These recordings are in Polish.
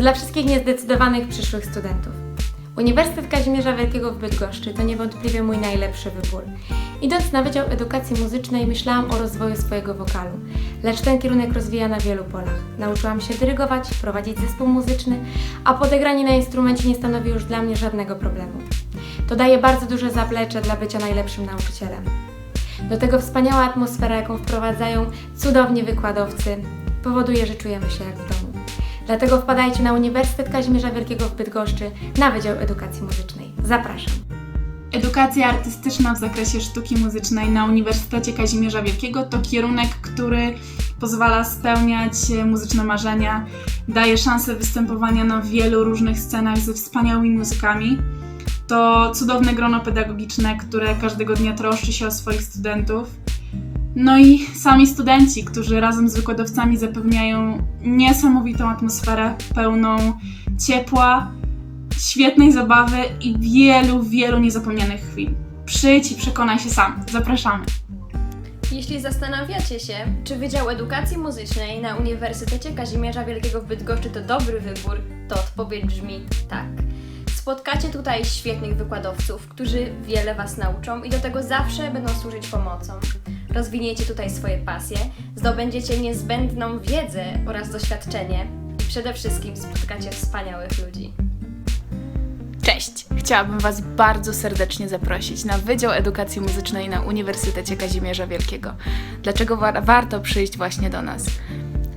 dla wszystkich niezdecydowanych przyszłych studentów. Uniwersytet Kazimierza Wielkiego w Bydgoszczy to niewątpliwie mój najlepszy wybór. Idąc na Wydział Edukacji Muzycznej myślałam o rozwoju swojego wokalu, lecz ten kierunek rozwija na wielu polach. Nauczyłam się dyrygować, prowadzić zespół muzyczny, a podegranie na instrumencie nie stanowi już dla mnie żadnego problemu. To daje bardzo duże zaplecze dla bycia najlepszym nauczycielem. Do tego wspaniała atmosfera, jaką wprowadzają cudowni wykładowcy, powoduje, że czujemy się jak w domu. Dlatego wpadajcie na Uniwersytet Kazimierza Wielkiego w Bydgoszczy na Wydział Edukacji Muzycznej. Zapraszam! Edukacja artystyczna w zakresie sztuki muzycznej na Uniwersytecie Kazimierza Wielkiego to kierunek, który pozwala spełniać e, muzyczne marzenia, daje szansę występowania na wielu różnych scenach ze wspaniałymi muzykami. To cudowne grono pedagogiczne, które każdego dnia troszczy się o swoich studentów. No i sami studenci, którzy razem z wykładowcami zapewniają niesamowitą atmosferę pełną ciepła, świetnej zabawy i wielu, wielu niezapomnianych chwil. Przyjdź i przekonaj się sam. Zapraszamy. Jeśli zastanawiacie się, czy Wydział Edukacji Muzycznej na Uniwersytecie Kazimierza Wielkiego w Bydgoszczy to dobry wybór, to odpowiedź brzmi tak. Spotkacie tutaj świetnych wykładowców, którzy wiele Was nauczą i do tego zawsze będą służyć pomocą. Rozwiniecie tutaj swoje pasje, zdobędziecie niezbędną wiedzę oraz doświadczenie i przede wszystkim spotkacie wspaniałych ludzi. Cześć! Chciałabym Was bardzo serdecznie zaprosić na Wydział Edukacji Muzycznej na Uniwersytecie Kazimierza Wielkiego. Dlaczego wa- warto przyjść właśnie do nas?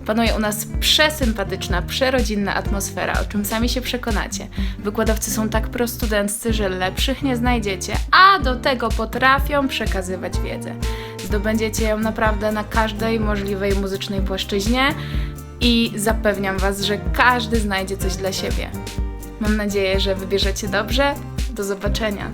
Panuje u nas przesympatyczna, przerodzinna atmosfera, o czym sami się przekonacie. Wykładowcy są tak prostudenccy, że lepszych nie znajdziecie, a do tego potrafią przekazywać wiedzę. Zdobędziecie ją naprawdę na każdej możliwej muzycznej płaszczyźnie i zapewniam Was, że każdy znajdzie coś dla siebie. Mam nadzieję, że wybierzecie dobrze. Do zobaczenia.